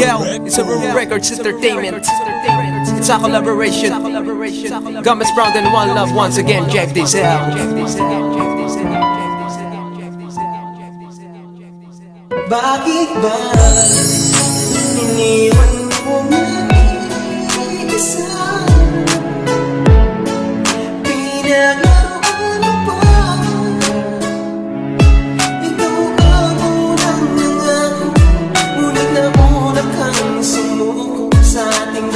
Yo, it's a Room Records Entertainment. It's a collaboration. Gomez Brown and One Love once again. Check this out. Bakit ba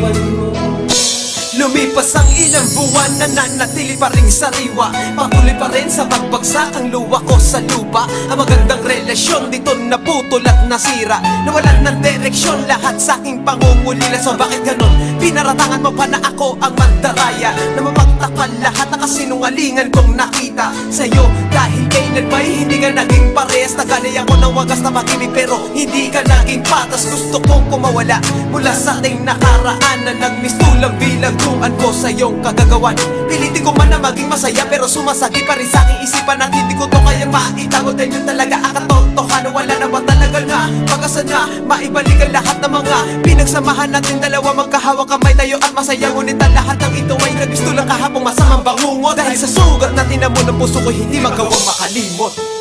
iwan mo Lumipas ang ilang buwan Nananatili pa rin sariwa Patuloy pa rin sa pagbagsak ang luwa ko sa lupa. Ang magandang relasyon dito naputol at nasira. Nawalan ng direksyon lahat sa aking pangungulila. So bakit ganon? Pinaratangan mo pa na ako ang mandaraya. Na mapagtakpan lahat kasinungalingan kong nakita Sa'yo. Dahil kailan ba'y hindi ka naging parehas Naganay ako ng wagas na pag-ibig pero hindi ka naging patas. Gusto kong kumawala mula sa ating nakaraan Na nagmistulang bilagtuan ko sa iyong kagagawan. Pilitin ko man na maging masaya pero sumasagi pa rin sa aking isipan. At hindi ko to kaya maitago dahil yun talaga ang katotohanan Wala na ba talaga nga pag-asa maibalik ang lahat ng mga Pinagsamahan natin. Dalawa magkahawak kamay tayo at masaya. Ngunit ang lahat ng ito ay nagisto lang kahapong masamang bangungot. Dahil sa sugat na tinamo ng puso ko hindi magawang makalimot